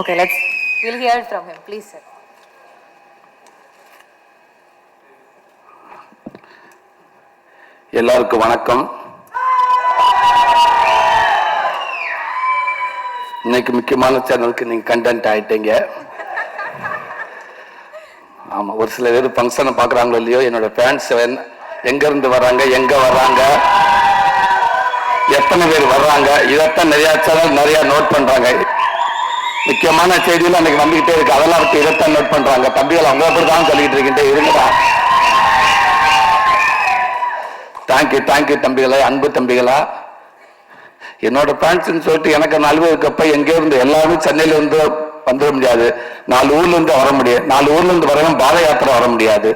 Okay, let's, we'll hear from him, please, sir. எல்லாருக்கும் வணக்கம். இன்னைக்கு முக்கியமான சேனலுக்கு நீங்க கண்டென்ட் ஆயிட்டீங்க. ஆமா ஒரு சில பேர் ஃபங்க்ஷனை பாக்குறாங்களோ இல்லையோ என்னோட ஃபேன்ஸ் எங்க இருந்து வர்றாங்க எங்க வர்றாங்க எத்தனை பேர் வர்றாங்க இதைத்தான் நிறைய சேனல் நிறைய நோட் பண்றாங்க. முக்கியமான செய்திகள் அன்னைக்கு வந்துகிட்டே இருக்கு. அதெல்லாம் இருக்கு இதைத்தான் நோட் பண்றாங்க. தம்பிகள் அவங்க அப்படிதான் சொல்லிட்டு இருக்கிட்டே இருங்கடா. தேங்க்யூ தேங்க்யூ தம்பிகளா அன்பு தம்பிகளா. என்னோட ஃபேன்ஸ்னு சொல்லிட்டு எனக்கு நல்வு இருக்கப்ப எங்கே இருந்து எல்லாருமே சென்னையில இருந்து வந்துட முடியாது. நாலு ஊர்ல இருந்து வர முடியாது. நாலு ஊர்ல இருந்து வரவன் பாத யாத்திரை வர முடியாது.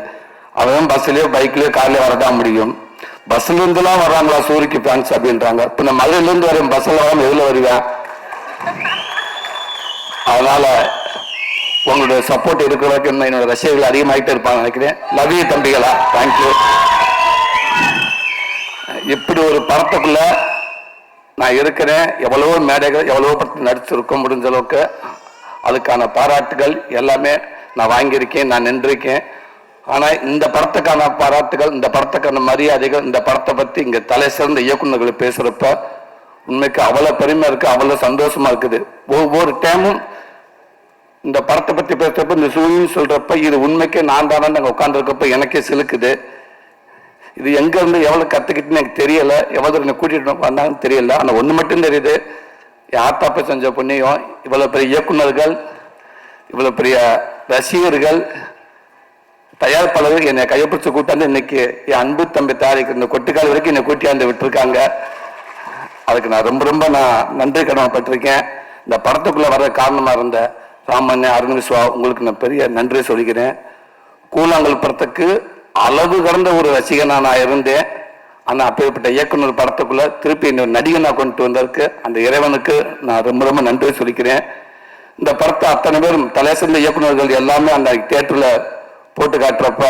அவன் பஸ்லயோ பைக்லயோ கார்லயோ வரதான் முடியும். பஸ்ல இருந்துலாம் வர்றாங்களா? சூரிக்கு ஃபேன்ஸ் அப்படின்றாங்க. இப்ப நான் மதுரையில இருந்து வரேன் பஸ்ல வராம எதுல வருவேன் அதனால உங்களுடைய சப்போர்ட் இருக்கிறதுக்கு இன்னும் என்னோட ரசிகர்கள் அதிகமாகிட்டே இருப்பாங்க நினைக்கிறேன். லவ் யூ தம்பிகளா? தேங்க்யூ இப்படி ஒரு படத்துக்குள்ள நான் இருக்கிறேன். எவ்வளவோ மேடைகள் எவ்வளவோ படத்தில் நடிச்சிருக்க முடிஞ்ச அளவுக்கு. அதுக்கான பாராட்டுகள் எல்லாமே நான் வாங்கியிருக்கேன் நான் நின்றிருக்கேன். ஆனால் இந்த படத்துக்கான பாராட்டுகள் இந்த படத்துக்கான மரியாதைகள் இந்த படத்தை பற்றி இங்கே தலை சிறந்த இயக்குநர்கள் பேசுகிறப்ப உண்மைக்கு அவ்வளோ பெருமை இருக்குது அவ்வளோ சந்தோஷமாக இருக்குது. ஒவ்வொரு டைமும் இந்த படத்தை பற்றி பேசுகிறப்ப இந்த சூழ்நிலை சொல்கிறப்ப இது உண்மைக்கே நான் தானே நாங்கள் உட்காந்துருக்கப்ப எனக்கே சிலுக்குது. இது எங்கேருந்து எவ்வளோ கற்றுக்கிட்டுன்னு எனக்கு தெரியலை. எவ்வளோ என்னை கூட்டிகிட்டு வந்தாங்கன்னு தெரியல. ஆனால் ஒன்று மட்டும் தெரியுது. என் ஆத்தாப்ப செஞ்ச புண்ணியம் இவ்வளோ பெரிய இயக்குனர்கள் இவ்வளோ பெரிய ரசிகர்கள் தயாரிப்பாளர்கள் என்னை கைப்பிடிச்சு கூட்டாந்து இன்னைக்கு என் அன்பு தம்பி தயாரிக்கிற இந்த கொட்டுக்கால் வரைக்கும் என்னை கூட்டியாந்து விட்டுருக்காங்க. அதுக்கு நான் ரொம்ப ரொம்ப நான் நன்றி கடமைப்பட்டிருக்கேன். இந்த படத்துக்குள்ளே வர காரணமாக இருந்தேன் ராமண்ண அருண் விஸ்வா உங்களுக்கு நான் பெரிய நன்றி சொல்லிக்கிறேன். கூழாங்கல் படத்துக்கு அளவு கடந்த ஒரு ரசிகனா நான் இருந்தேன். ஆனால் அப்பேற்பட்ட இயக்குனர் படத்துக்குள்ள திருப்பி இன்னொரு நடிகனாக கொண்டு வந்ததற்கு அந்த இறைவனுக்கு நான் ரொம்ப ரொம்ப நன்றி சொல்லிக்கிறேன். இந்த படத்தை அத்தனை பேரும் தலை சிறந்த இயக்குனர்கள் எல்லாமே அந்த தேட்டரில் போட்டு காட்டுறப்ப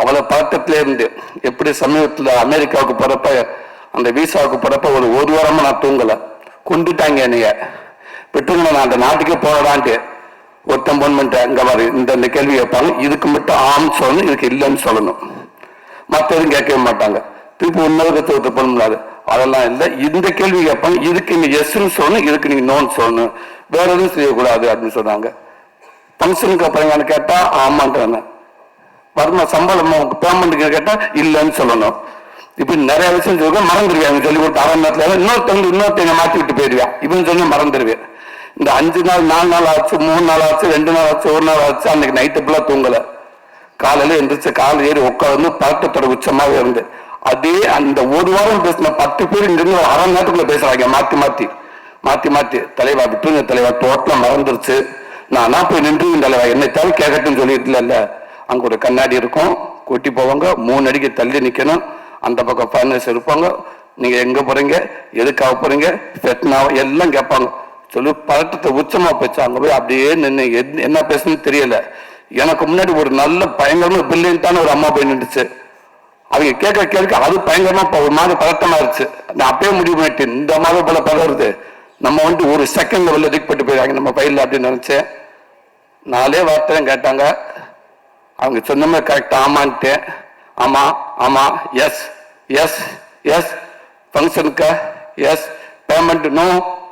அவ்வளோ பதட்டத்திலே இருந்து எப்படி சமீபத்தில் அமெரிக்காவுக்கு போகிறப்ப அந்த விசாவுக்கு போகிறப்ப ஒரு ஒரு வாரமாக நான் தூங்கலை. கொண்டுட்டாங்க என்னைய. விட்டுங்க நான் அந்த நாட்டுக்கே போறதான்ட்டு ஒருத்தன் போன் பண்ணிட்டேன் இங்க பாரு இந்த இந்த கேள்வி கேட்பாங்க. இதுக்கு மட்டும் ஆம் சொல்லணும் இதுக்கு இல்லைன்னு சொல்லணும். மற்ற எதுவும் கேட்கவே மாட்டாங்க. திருப்பி இன்னொரு ஒருத்தர் பண்ண முடியாது அதெல்லாம் இல்லை. இந்த கேள்வி கேட்பாங்க. இதுக்கு நீ எஸ்ன்னு சொல்லணும் இதுக்கு நீங்கள் நோன்னு சொல்லணும். வேற எதுவும் செய்யக்கூடாது அப்படின்னு சொன்னாங்க. ஃபங்க்ஷனுக்கு அப்புறங்கன்னு கேட்டால் ஆமான்றாங்க. வருமா சம்பளம் பேமெண்ட்டுக்கு கேட்டால் இல்லைன்னு சொல்லணும். இப்படி நிறைய விஷயம் சொல்லுவேன் மறந்துடுவேன் சொல்லி கொடுத்த அரை நேரத்தில் இன்னொருத்தவங்க இன்னொருத்தங்க மாற்றி விட்டு போயிடுவேன். இவன் சொல்லி மறந்துடுவேன் இந்த அஞ்சு நாள் நாலு நாள் ஆச்சு மூணு நாள் ஆச்சு ரெண்டு நாள் ஆச்சு ஒரு நாள் ஆச்சு அன்னைக்கு நைட்டு ஃபுல்லாக தூங்கலை. காலையில் எந்திரிச்சு காலை ஏறி உட்காந்து பழக்கத்தோட உச்சமாகவே இருந்து அதே அந்த ஒரு வாரம் பேசின பத்து பேர் இங்கிருந்து ஒரு அரை நேரத்துக்குள்ள பேசுறாங்க மாற்றி மாற்றி மாற்றி மாற்றி தலைவா விட்டுருங்க தலைவா டோட்டலா மறந்துருச்சு. நானா போய் நின்று தலைவா என்னை தவிர கேட்கட்டும்னு சொல்லிட்டு இல்ல. அங்கே ஒரு கண்ணாடி இருக்கும் கொட்டி போவாங்க மூணு அடிக்கு தள்ளி நிற்கணும் அந்த பக்கம் ஃபைனல்ஸ் இருப்பாங்க நீங்கள் எங்கே போகிறீங்க எதுக்காக போகிறீங்க ஃபெட்னாவா எல்லாம் கேட்பாங்க. சொல்லி பதட்டத்தை உச்சமா போச்சு. அங்க போய் அப்படியே நின்று என்ன பேசுன்னு தெரியல. எனக்கு முன்னாடி ஒரு நல்ல பயங்கரமா பில்லியன்ட்டான ஒரு அம்மா போய் நின்றுச்சு அவங்க கேட்க கேட்க அது பயங்கரமா ஒரு மாதிரி பதட்டமா இருந்துச்சு. நான் அப்பயே முடிவு பண்ணிட்டேன். இந்த மாதிரி போல பதறது. நம்ம வந்து ஒரு செகண்ட்ல வெளில திக்பட்டு போயிருக்காங்க நம்ம பயிரில் அப்படின்னு நினைச்சேன் நாலே வார்த்தையும் கேட்டாங்க. அவங்க சொன்ன மாதிரி கரெக்டாக ஆமான்ட்டேன். ஆமா ஆமா எஸ் எஸ் எஸ் ஃபங்க்ஷனுக்கு yes payment no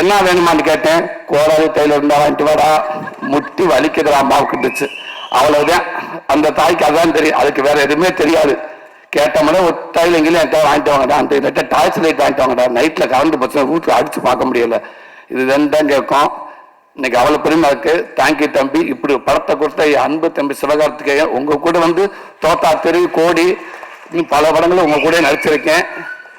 என்ன வேணுமான்னு கேட்டேன். கோடாரி தையில இருந்தா வாங்கிட்டு வாடா. முட்டி வலிக்குதுடா அம்மாவுக்குட்டுச்சு அவ்வளவுதான். அந்த தாய்க்கு அதான் தெரியும். அதுக்கு வேற எதுவுமே தெரியாது. கேட்டோம்னா ஒரு தையல் எங்கேயும் என்கிட்ட வாங்கிட்டு வாங்கடா அந்த நெட்ட டாய்ஸ் லைட் வாங்கிட்டு வாங்கடா. நைட்ல கரண்ட் பிரச்சனை ஊற்றி அடிச்சு பார்க்க முடியல. இது தான் கேட்கும். இன்னைக்கு அவ்வளவு பெருமை இருக்கு. தேங்க்யூ தம்பி. இப்படி படத்தை கொடுத்த அன்பு தம்பி சிவகார்த்திகேயன் உங்க கூட வந்து தோத்தா தெரு கோடி இன்னும் பல படங்களும் உங்க கூட நடிச்சிருக்கேன்.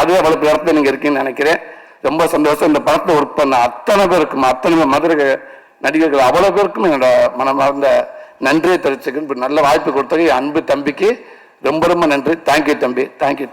அதே அவ்வளவு இடத்துல நீங்க இருக்கீங்கன்னு நினைக்கிறேன். ரொம்ப சந்தோஷம். இந்த படத்தை ஒர்க் பண்ண அத்தனை பேருக்கும் அத்தனை மதுரை நடிகர்கள் அவ்வளவு பேருக்கும் என்னோட மனமார்ந்த நன்றியை தெரிவிச்சுக்கணும் நல்ல வாய்ப்பு கொடுத்தது. அன்பு தம்பிக்கு ரொம்ப ரொம்ப நன்றி. தேங்க்யூ தம்பி. தேங்க்யூ